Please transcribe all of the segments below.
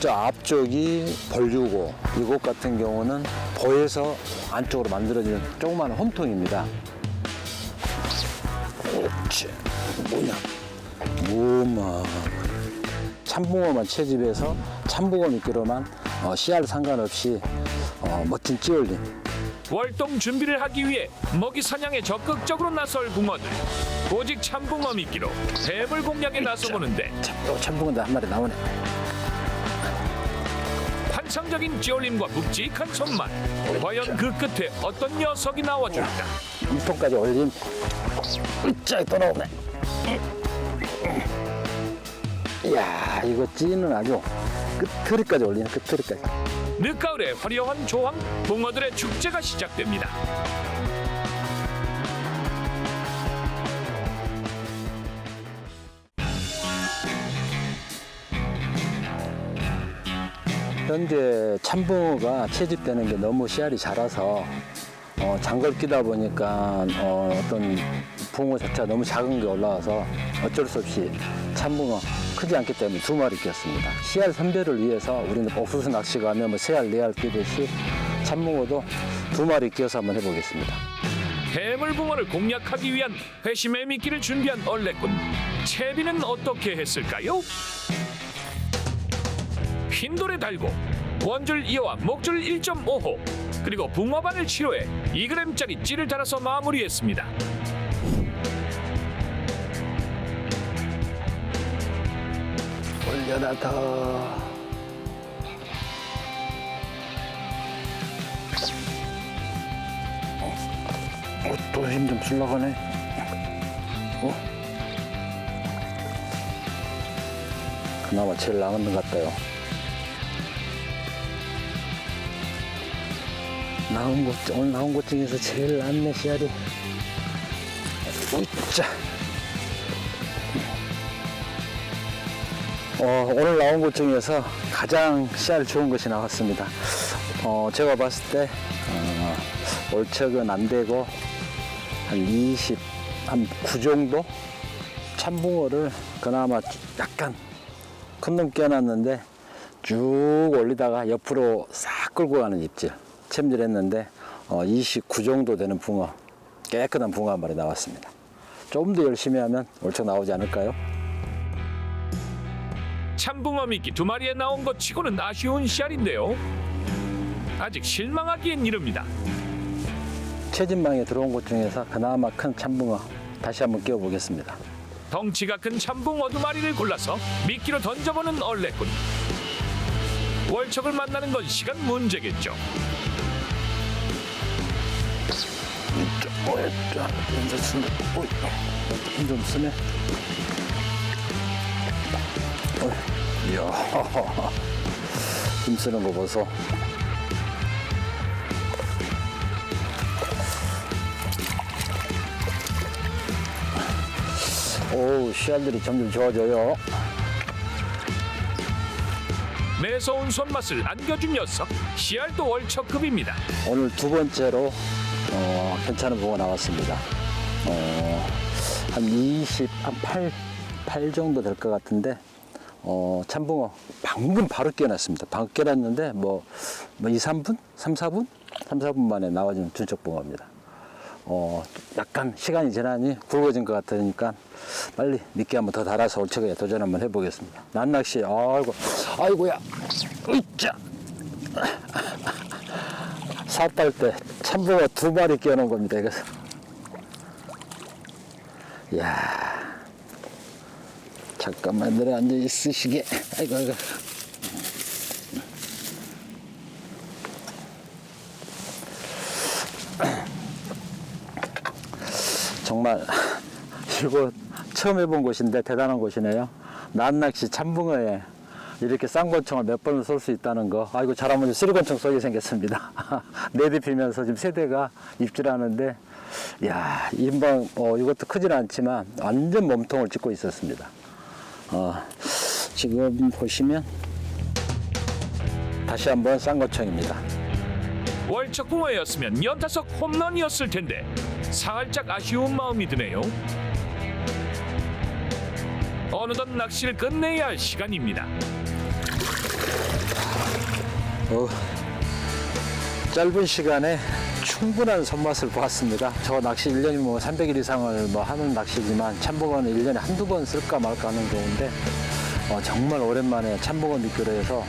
저 앞쪽이 벌류고 이곳 같은 경우는 보에서 안쪽으로 만들어지는 조그마한 홈통입니다. 옳지. 뭐냐? 무마. 참붕어만 채집해서 참붕어 미끼로만 어, 씨알 상관없이 어, 멋진 찌올림. 월동 준비를 하기 위해 먹이 사냥에 적극적으로 나설 붕어들. 오직 참붕어 미끼로 뱀을 공략에 나서보는데 참, 또 참붕어도 한 마리 나오네. 환상적인 찌올림과 묵직한 손맛. 과연 그 끝에 어떤 녀석이 나와줄까? 이통까지 올림. 으짜 또 나오네. 이야 이거 찌는 아주 끝트리까지 올리네 끝트리까지. 늦가을의 화려한 조항 붕어들의 축제가 시작됩니다. 현재 참붕어가 채집되는 게 너무 씨알이 자라서 어, 장걸 끼다 보니까 어, 어떤 붕어 자체가 너무 작은 게 올라와서 어쩔 수 없이 참붕어 크지 않기 때문에 두 마리 끼었습니다. 씨알 선별을 위해서 우리는 옥수수 낚시 가면 뭐 세알, 네알 끼듯이 참붕어도 두 마리 끼어서 한번 해보겠습니다. 해물 붕어를 공략하기 위한 회심의 미끼를 준비한 얼레꾼. 채비는 어떻게 했을까요? 흰돌에 달고 원줄 2호와 목줄 1.5호 그리고 붕어반을 치료해 2g짜리 찌를 달아서 마무리했습니다. 올려라 더. 어, 또힘 좀 쓸라가네. 어? 그나마 제일 나은 것 같아요. 나온 것, 오늘 나온 것 중에서 제일 낫네, 씨알이. 으짜. 어, 오늘 나온 것 중에서 가장 씨알 좋은 것이 나왔습니다. 어, 제가 봤을 때, 어, 올척은 안 되고, 한 20, 한 9 정도? 참붕어를 그나마 약간 큰놈 끼워놨는데, 쭉 올리다가 옆으로 싹 끌고 가는 입질. 챔질했는데, 어, 29 정도 되는 붕어, 깨끗한 붕어 한 마리 나왔습니다. 좀더 열심히 하면 올척 나오지 않을까요? 참붕어 미끼 두 마리에 나온 것 치고는 아쉬운 씨알인데요. 아직 실망하기엔 이릅니다. 채진방에 들어온 것 중에서 그나마 큰 참붕어 다시 한번 끼워보겠습니다. 덩치가 큰 참붕어 두 마리를 골라서 미끼로 던져보는 얼레꾼. 월척을 만나는 건 시간 문제겠죠. 힘좀 쓰네. 어이, 힘좀 쓰네. 어이, 이야, 힘 쓰는 거 보소. 오우, 씨알들이 점점 좋아져요. 매서운 손맛을 안겨준 녀석 씨알도 월척급입니다. 오늘 두 번째로 어, 괜찮은 붕어 나왔습니다. 어, 한 20, 한 8, 8 정도 될 것 같은데 어, 참붕어 방금 바로 깨어났습니다. 방금 깨어났는데 뭐, 뭐 2, 3분? 3, 4분? 3, 4분 만에 나와준 준척붕어입니다. 어, 약간 시간이 지나니 굵어진 것 같으니까 빨리 미끼 한번 더 달아서 올척에 도전 한번 해보겠습니다. 난낚시, 아이고, 아이고야, 으이짜. 삿달 때 참붕어 두 마리 끼워놓은 겁니다. 이것은. 이야. 잠깐만 내려 앉아 있으시게. 아이고, 아이고. 정말 이거 처음 해본 곳인데 대단한 곳이네요. 난낚시 참붕어에 이렇게 쌍권총을 몇 번을 쏠 수 있다는 거. 아이고 잘하면 쓰리권총 쏘게 생겼습니다. 네대 피면서 지금 세 대가 입질하는데 야 인방 어, 이것도 크지는 않지만 완전 몸통을 찍고 있었습니다. 어, 지금 보시면 다시 한번 쌍권총입니다. 월척 붕어였으면 연타석 홈런이었을 텐데 살짝 아쉬운 마음이 드네요. 어느덧 낚시를 끝내야 할 시간입니다. 어, 짧은 시간에 충분한 손맛을 보았습니다. 저 낚시 1년이 뭐 300일 이상을 뭐 하는 낚시지만 참복어는 1년에 한두 번 쓸까 말까 하는 경우인데 어, 정말 오랜만에 참복어 해서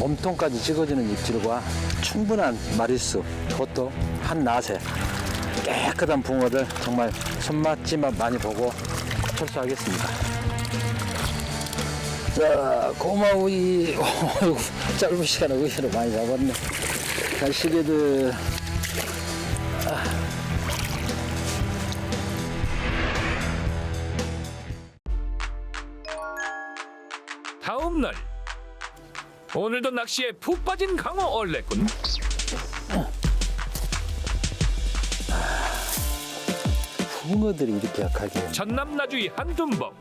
몸통까지 찍어지는 입질과 충분한 마리수 그것도 한 낫에 깨끗한 붕어들 정말 손맛지만 많이 보고 철수하겠습니다. 자, 고마우이. 짧은 시간에 의외로 많이 잡았네. 갈시개들. 다음 날 오늘도 낚시에 푹 빠진 강어 얼레군 붕어들이 이렇게 약하게. 전남 나주의 한둔범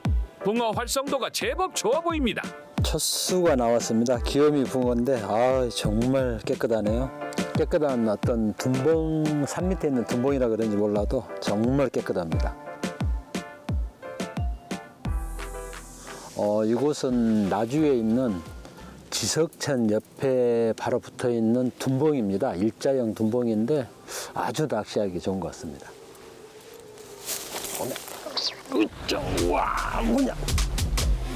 붕어 활성도가 제법 좋아 보입니다. 첫 수가 나왔습니다. 귀요미 붕어인데, 아 정말 깨끗하네요. 깨끗한 어떤 둔봉, 산 밑에 있는 둔봉이라 그런지 몰라도 정말 깨끗합니다. 어, 이곳은 나주에 있는 지석천 옆에 바로 붙어 있는 둔봉입니다. 일자형 둔봉인데 아주 낚시하기 좋은 것 같습니다. 오메, 으짜, 와, 뭐냐,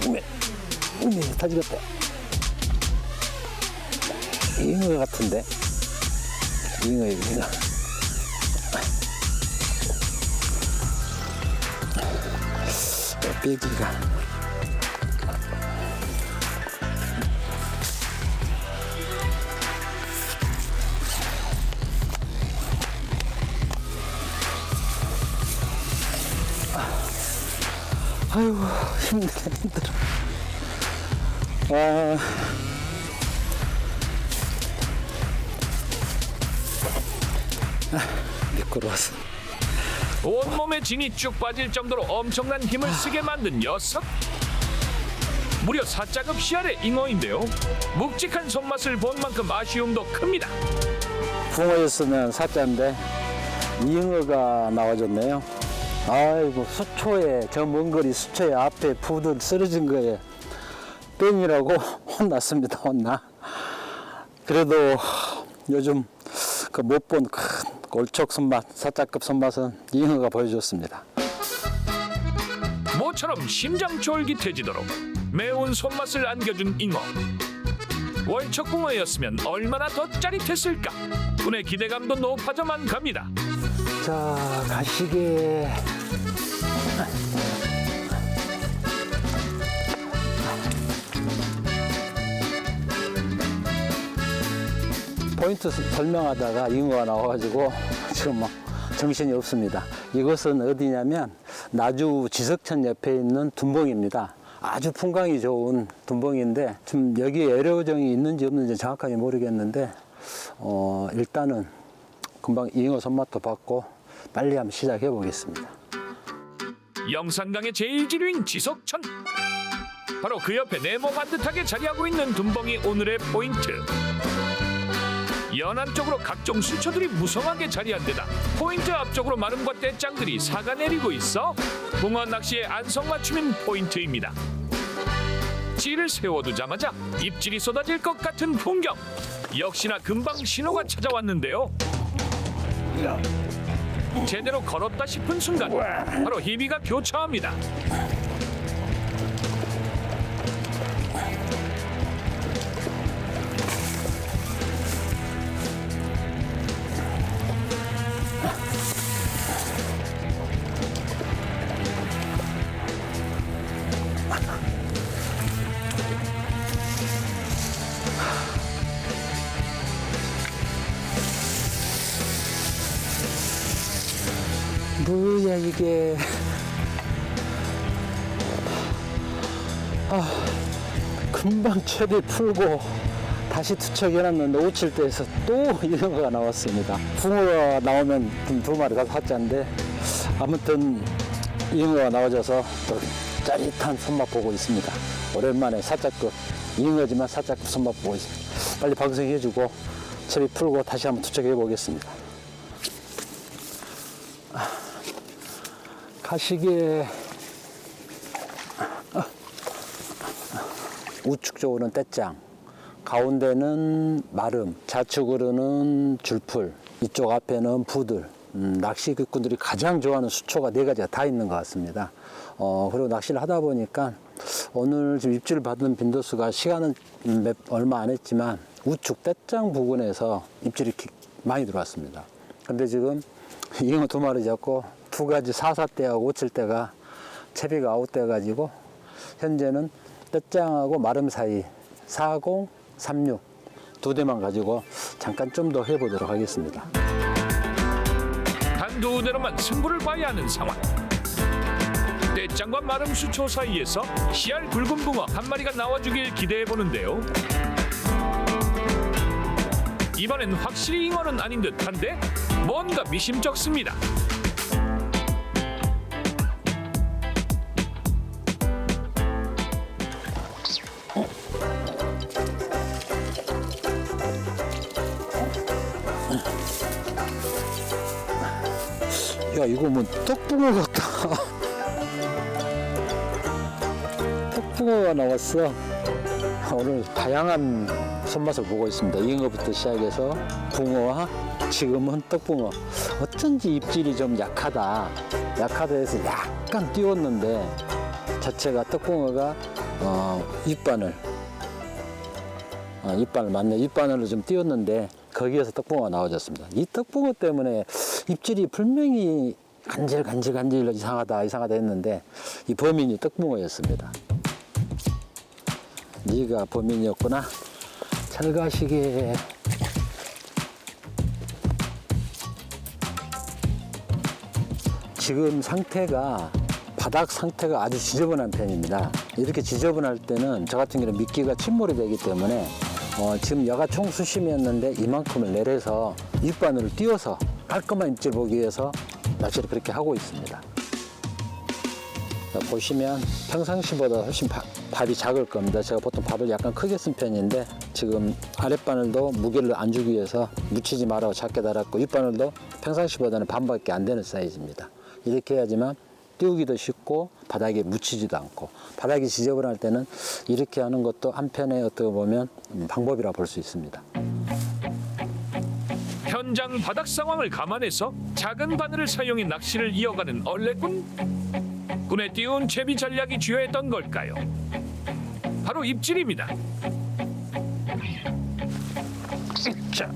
오메, 오메, 다 죽었다. 잉어 같은데, 잉어, 잉어. 빼기가. 아이고 힘드네 힘들어 아 아, 미끄러워서. 온몸에 진이 쭉 빠질 정도로 엄청난 힘을 쓰게 만든 녀석. 무려 4자급 씨알의 잉어인데요. 묵직한 손맛을 본 만큼 아쉬움도 큽니다. 붕어였으면 사자인데 잉어가 나와줬네요. 아이고 수초에 저 먼 거리 수초에 앞에 부들 쓰러진 거에 뺑이라고 혼났습니다 혼나. 그래도 요즘 그 못 본 큰 골촉 손맛 사자급 손맛은 잉어가 보여줬습니다. 모처럼 심장 쫄깃해지도록 매운 손맛을 안겨준 잉어. 월척붕어였으면 얼마나 더 짜릿했을까? 분의 기대감도 높아져만 갑니다. 자 가시게 포인트 설명하다가 잉어가 나와가지고 지금 막 정신이 없습니다. 이곳은 어디냐면 나주 지석천 옆에 있는 둔봉입니다. 아주 풍광이 좋은 둔봉인데 좀 여기 애로정이 있는지 없는지 정확하게 모르겠는데 어, 일단은 금방 잉어 손맛도 받고 빨리 한번 시작해 보겠습니다. 영산강의 제일 지류인 지석천 바로 그 옆에 네모 반듯하게 자리하고 있는 둔벙이 오늘의 포인트 연안 쪽으로 각종 수초들이 무성하게 자리한 데다 포인트 앞쪽으로 마름과 떼짱들이 사가 내리고 있어 붕어 낚시의 안성맞춤인 포인트입니다. 찌를 세워두자마자 입질이 쏟아질 것 같은 풍경. 역시나 금방 신호가 찾아왔는데요. 제대로 걸었다 싶은 순간 바로 희비가 교차합니다. 이게. 아 금방 최대 풀고 다시 투척해놨는데 오칠 때에서 또 잉어가 나왔습니다. 붕어가 나오면 좀두 마리가 사자인데 아무튼 잉어가 나와줘서 또 짜릿한 손맛 보고 있습니다. 오랜만에 사자급 잉어지만 사자급 손맛 보고 있습니다. 빨리 방생해주고 채비 풀고 다시 한번 투척해 보겠습니다 가시게 우측 쪽으로는 떼짱 가운데는 마름, 좌측으로는 줄풀, 이쪽 앞에는 부들. 음, 낚시꾼들이 가장 좋아하는 수초가 네 가지가 다 있는 것 같습니다. 어, 그리고 낚시를 하다 보니까 오늘 지금 입질을 받은 빈도수가 시간은 음, 몇, 얼마 안 했지만 우측 떼짱 부근에서 입질이 기- 많이 들어왔습니다. 근데 지금 잉어 두 마리 잡고 두 가지 사사대하고 오칠대가 채비가 아웃돼 가지고 현재는 떼짱하고 마름 사이 40, 36 두 대만 가지고 잠깐 좀 더 해보도록 하겠습니다. 한두 대로만 승부를 봐야 하는 상황. 떼짱과 마름 수초 사이에서 씨알 굵은 붕어 한 마리가 나와주길 기대해 보는데요. 이번엔 확실히 잉어는 아닌 듯한데 뭔가 미심쩍습니다. 야 이거 뭐 떡붕어 같다. 떡붕어가 나왔어. 오늘 다양한 손맛을 보고 있습니다. 잉어부터 시작해서 붕어와 지금은 떡붕어. 어쩐지 입질이 좀 약하다. 약하다 해서 약간 띄웠는데 자체가 떡붕어가 어, 입바늘 어, 입바늘 맞네. 입바늘로 좀 띄웠는데 거기에서 떡붕어가 나와졌습니다. 이 떡붕어 때문에 입질이 분명히 간질 간질 간질 이상하다 이상하다 했는데 이 범인이 떡붕어였습니다. 네가 범인이었구나. 잘 가시게. 지금 상태가 바닥 상태가 아주 지저분한 편입니다. 이렇게 지저분할 때는 저 같은 경우는 미끼가 침몰이 되기 때문에 어, 지금 여가 총 수심이었는데 이만큼을 내려서 입바늘을 띄워서 깔끔한 입질 보기 위해서 낚시를 그렇게 하고 있습니다. 자, 보시면 평상시보다 훨씬 바- 밥이 작을 겁니다. 제가 보통 밥을 약간 크게 쓴 편인데 지금 아랫바늘도 무게를 안 주기 위해서 묻히지 말라고 작게 달았고 윗바늘도 평상시보다는 반밖에 안 되는 사이즈입니다. 이렇게 해야지만 띄우기도 쉽고 바닥에 묻히지도 않고 바닥이 지저분할 때는 이렇게 하는 것도 한편의 어떻게 보면 음, 방법이라 볼 수 있습니다. 현장 바닥 상황을 감안해서 작은 바늘을 사용해 낚시를 이어가는 얼레꾼 군의 띄운 채비 전략이 주요했던 걸까요? 바로 입질입니다. 자.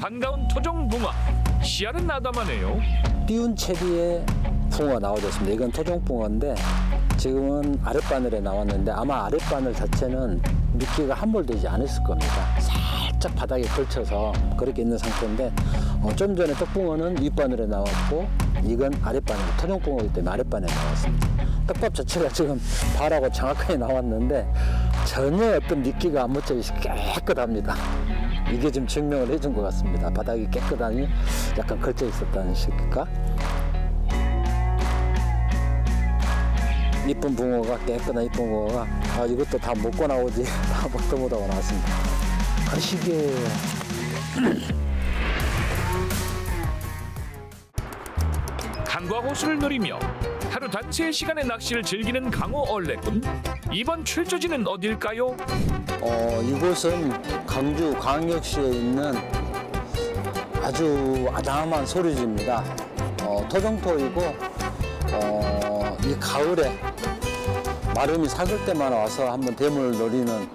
반가운 토종 붕어 씨알은 나담하네요. 띄운 채비에 붕어가 나와줬습니다. 이건 토종 붕어인데 지금은 아랫바늘에 나왔는데 아마 아랫바늘 자체는 미끼가 함몰되지 않았을 겁니다. 살짝 바닥에 걸쳐서 그렇게 있는 상태인데 어, 좀 전에 떡붕어는 윗바늘에 나왔고 이건 아랫바늘 토종붕어이기 때문에 아랫바늘에 나왔습니다. 떡밥 자체가 지금 발하고 정확하게 나왔는데 전혀 어떤 미끼가 안 묻혀 있어 깨끗합니다. 이게 지금 증명을 해준 것 같습니다. 바닥이 깨끗하니 약간 걸쳐 있었다는 식일까? 이쁜 붕어가 깨끗한 이쁜 붕어가 아 이것도 다 먹고 나오지 다 먹도 못하고 나왔습니다. 가시게 강과 호수를 누리며 하루 단 3시간의 낚시를 즐기는 강호 얼레꾼 이번 출조지는 어딜까요? 어 이곳은 강주 광역시에 있는 아주 아담한 소리지입니다. 어, 토종토이고 어, 이 가을에 마름이 삭을 때만 와서 한번 대물을 노리는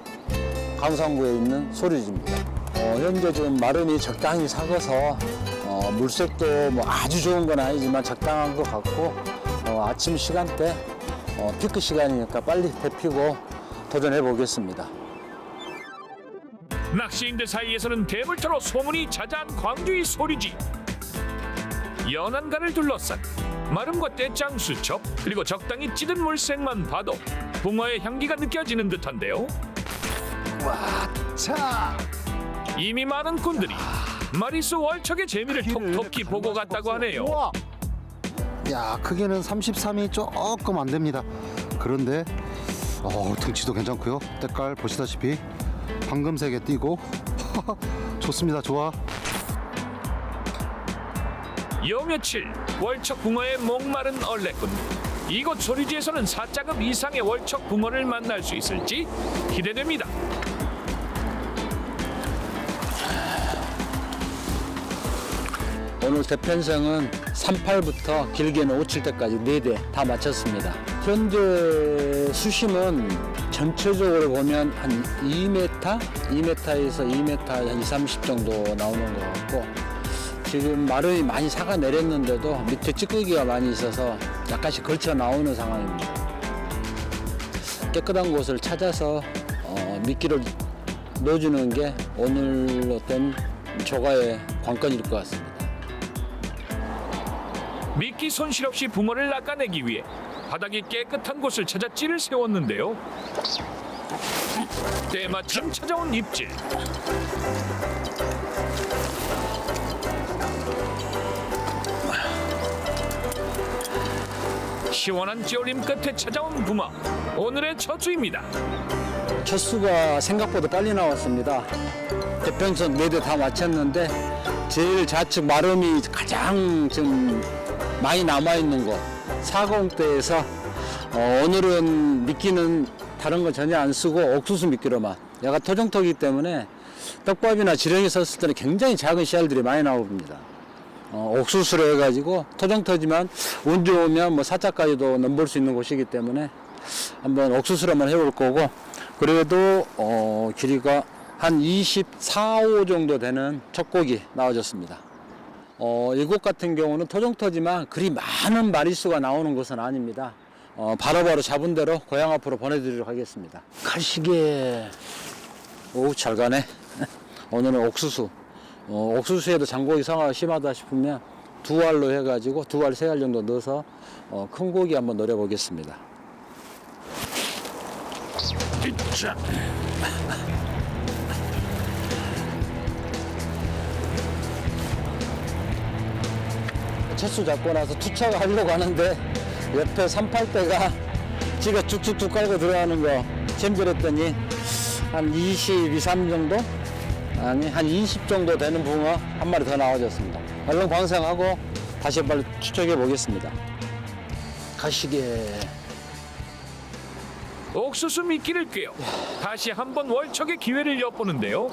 강상구에 있는 소리지입니다. 어, 현재 지금 마름이 적당히 삭아서 어, 물색도 뭐 아주 좋은 건 아니지만 적당한 것 같고 어, 아침 시간대 어, 피크 시간이니까 빨리 데피고 도전해 보겠습니다. 낚시인들 사이에서는 대물터로 소문이 자자한 광주의 소리지 연안가를 둘러싼 마름과 떼짱 수첩 그리고 적당히 찌든 물색만 봐도 붕어의 향기가 느껴지는 듯한데요 자, 이미 많은 꾼들이 마리수 월척의 재미를 톡톡히 보고 갔다고 하네요 우와. 야, 크기는 33이 조금 안 됩니다. 그런데 어, 등치도 괜찮고요. 때깔 보시다시피 황금색에 띄고 좋습니다. 좋아. 요 며칠 월척 붕어의 목마른 얼레꾼 이곳 소리지에서는 4자급 이상의 월척 붕어를 만날 수 있을지 기대됩니다. 오늘 대편성은 38부터 길게는 57대까지 4대 다 마쳤습니다. 현재 수심은 전체적으로 보면 한 2m, 2m에서 2m 한 2, 30 정도 나오는 것 같고 지금 마름이 많이 사가 내렸는데도 밑에 찌꺼기가 많이 있어서 약간씩 걸쳐 나오는 상황입니다. 깨끗한 곳을 찾아서 어, 미끼를 넣어주는 게 오늘 어떤 조가의 관건일 것 같습니다. 미끼 손실 없이 붕어를 낚아내기 위해 바닥이 깨끗한 곳을 찾아 찌를 세웠는데요. 때마침 찾아온 입질. 시원한 찌올림 끝에 찾아온 붕어. 오늘의 첫 수입니다. 첫 수가 생각보다 빨리 나왔습니다. 대평선 4대 다 마쳤는데 제일 좌측 마름이 가장 좀 많이 남아있는 곳 40대에서 어, 오늘은 미끼는 다른 거 전혀 안 쓰고 옥수수 미끼로만 얘가 토종토기 때문에 떡밥이나 지렁이 썼을 때는 굉장히 작은 씨알들이 많이 나옵니다. 어, 옥수수로 해가지고 토종토지만 운 좋으면 뭐 사자까지도 넘볼 수 있는 곳이기 때문에 한번 옥수수로만 해볼 거고 그래도 어, 길이가 한 24, 5 정도 되는 젖고기 나와줬습니다. 어, 이곳 같은 경우는 토종토지만 그리 많은 마리수가 나오는 곳은 아닙니다. 어, 바로바로 잡은 대로 고향 앞으로 보내드리도록 하겠습니다. 가시게 오잘 가네. 오늘은 옥수수. 어, 옥수수에도 장고기 상하가 심하다 싶으면 두 알로 해가지고 두 알, 세 알 정도 넣어서 어, 큰 고기 한번 노려보겠습니다. 자. 첫수 잡고 나서 투척 하려고 하는데 옆에 38대가 지가 쭉쭉쭉 깔고 들어가는 거 챔질했더니 한 22, 3 정도? 아니 한 20 정도 되는 붕어 한 마리 더 나와줬습니다. 얼른 광생하고 다시 빨리 추적해 보겠습니다. 가시게 옥수수 미끼를 꿰어 다시 한번 월척의 기회를 엿보는데요.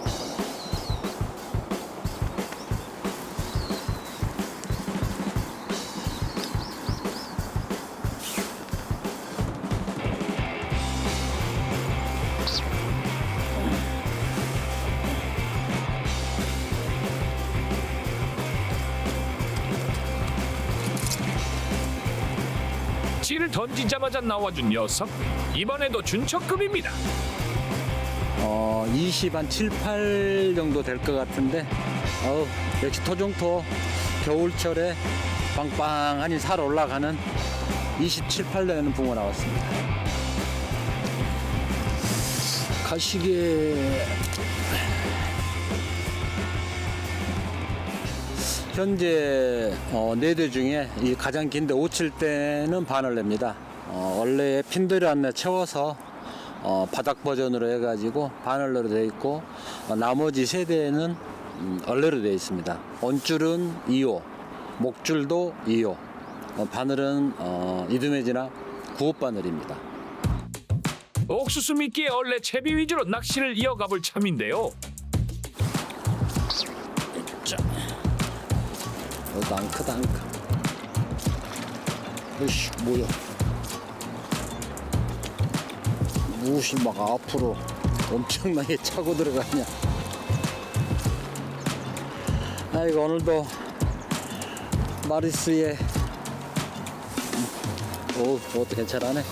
던지자마자 나와준 녀석 이번에도 준척급입니다. 어, 20, 한 7, 8 정도 될 것 같은데, 어우, 역시 토종토 겨울철에 빵빵하니 살 올라가는 27, 8 되는 붕어 나왔습니다. 가시게. 현재 어, 4대 중에 이 가장 긴데 57대는 반을 냅니다. 어, 원래 핀들을 안에 채워서 어, 바닥 버전으로 해가지고 바늘로 되어 있고 어, 나머지 세 대는 음, 얼레로 되어 있습니다. 온줄은 2호, 목줄도 2호, 어, 바늘은 어, 이두매지나 구호 바늘입니다. 옥수수 미끼에 원래 채비 위주로 낚시를 이어가 볼 참인데요. 이것도 안 크다 안 크. 으씨 뭐야? 무엇이 막 앞으로 엄청나게 차고 들어가냐? 아 이거 오늘도 마리스에 오 그것도 괜찮아네.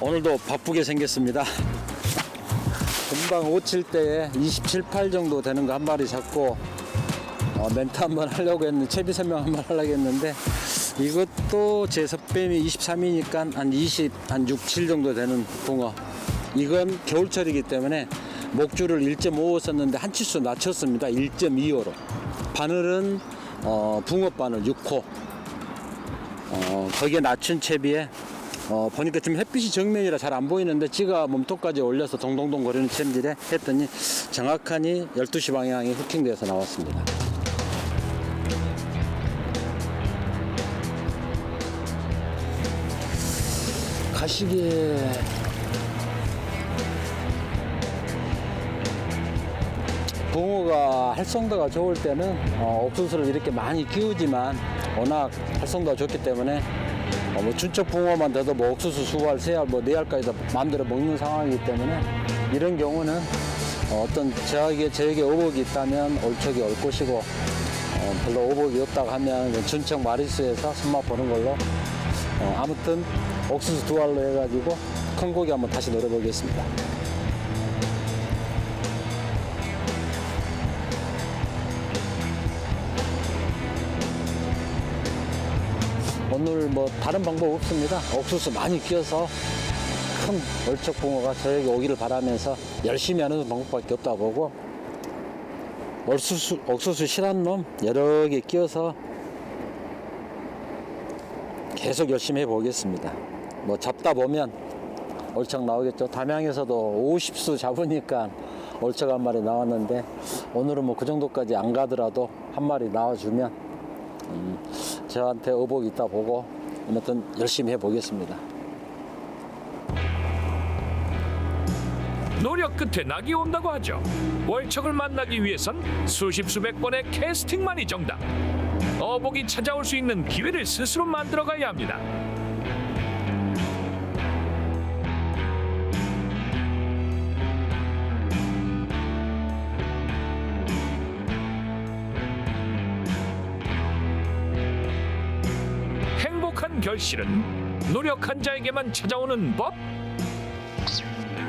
오늘도 바쁘게 생겼습니다. 금방 57대에 27, 8 정도 되는 거 한 마리 잡고 어, 멘트 한 번 하려고 했는데 채비 설명 한 번 하려고 했는데 이것도 제 섭뱀이 23이니까 한 20, 한 6, 7 정도 되는 붕어. 이건 겨울철이기 때문에 목줄을 1.5호 썼는데 한 치수 낮췄습니다. 1.25로. 바늘은 어, 붕어 바늘 6호. 어, 거기에 낮춘 채비에 어, 보니까 지금 햇빛이 정면이라 잘 안 보이는데 찌가 몸통까지 올려서 동동동 거리는 챔질에 했더니 정확하니 12시 방향이 후킹되어서 나왔습니다. 가시기에 붕어가 활성도가 좋을 때는 어, 옥수수를 이렇게 많이 키우지만 워낙 활성도가 좋기 때문에 어, 뭐 준척 붕어만 돼도 뭐 옥수수 수알, 새알, 뭐 네알까지도 마음대로 먹는 상황이기 때문에 이런 경우는 어, 떤 저에게 저에게 오복이 있다면 올척이 올 것이고 어, 별로 오복이 없다고 하면 준척 마리수에서 손맛 보는 걸로 어, 아무튼 옥수수 두 알로 해가지고 큰 고기 한번 다시 노려보겠습니다. 오늘 뭐 다른 방법 없습니다. 옥수수 많이 끼워서 큰 얼척붕어가 저에게 오기를 바라면서 열심히 하는 방법밖에 없다 보고 옥수수, 옥수수 실한 놈 여러 개 끼워서 계속 열심히 해보겠습니다. 뭐 잡다 보면 얼척 나오겠죠. 담양에서도 50수 잡으니까 얼척 한 마리 나왔는데 오늘은 뭐 그 정도까지 안 가더라도 한 마리 나와주면 음, 저한테 의복이 있다 보고 아무튼 열심히 해보겠습니다. 노력 끝에 낙이 온다고 하죠. 월척을 만나기 위해선 수십 수백 번의 캐스팅만이 정답. 어복이 찾아올 수 있는 기회를 스스로 만들어가야 합니다. 실은 노력한 자에게만 찾아오는 법.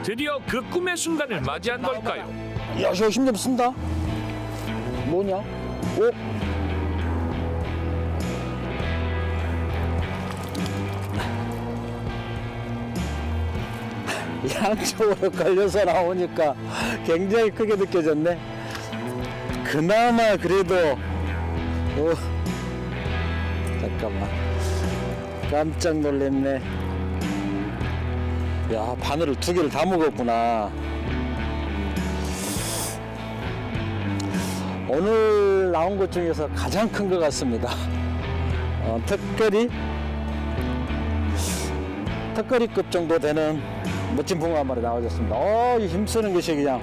드디어 그 꿈의 순간을 맞이한 걸까요? 야, 저 힘좀 쓴다. 뭐냐? 오? 양쪽으로 걸려서 나오니까 굉장히 크게 느껴졌네. 그나마 그래도 오, 잠깐만 깜짝 놀랐네. 야 바늘을 두 개를 다 먹었구나. 오늘 나온 것 중에서 가장 큰 것 같습니다. 어, 특별히 턱걸이급 정도 되는 멋진 붕어 한 마리 나와줬습니다. 어, 이 힘쓰는 것이 그냥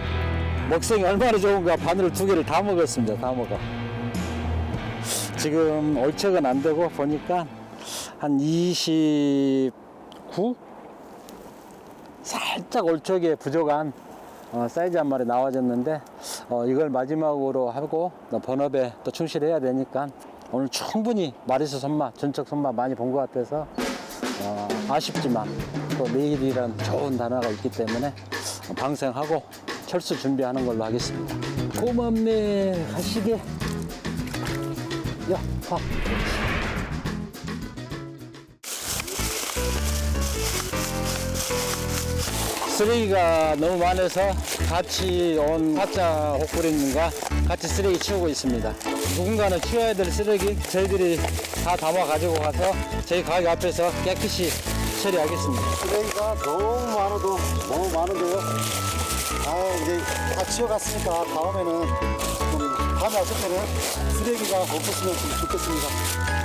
먹성이 얼마나 좋은가 바늘을 두 개를 다 먹었습니다. 다 먹어. 지금 얼척은 안 되고 보니까 한 29? 살짝 올척에 부족한 어, 사이즈 한 마리 나와줬는데 어, 이걸 마지막으로 하고 또 본업에 또 충실해야 되니까 오늘 충분히 마리수 손맛, 전척 손맛 많이 본 것 같아서 어, 아쉽지만 또 내일이란 좋은 단어가 있기 때문에 어, 방생하고 철수 준비하는 걸로 하겠습니다. 고맙네 가시게. 야, 가. 쓰레기가 너무 많아서 같이 온 가짜 호꾸림과 같이 쓰레기 치우고 있습니다. 누군가는 치워야 될 쓰레기 저희들이 다 담아 가지고 가서 저희 가게 앞에서 깨끗이 처리하겠습니다. 쓰레기가 너무 많아도 너무 많은데요. 아 이제 다 치워갔으니까 다음에는 좀 다음에 왔을 때는 쓰레기가 없었으면 좀 좋겠습니다.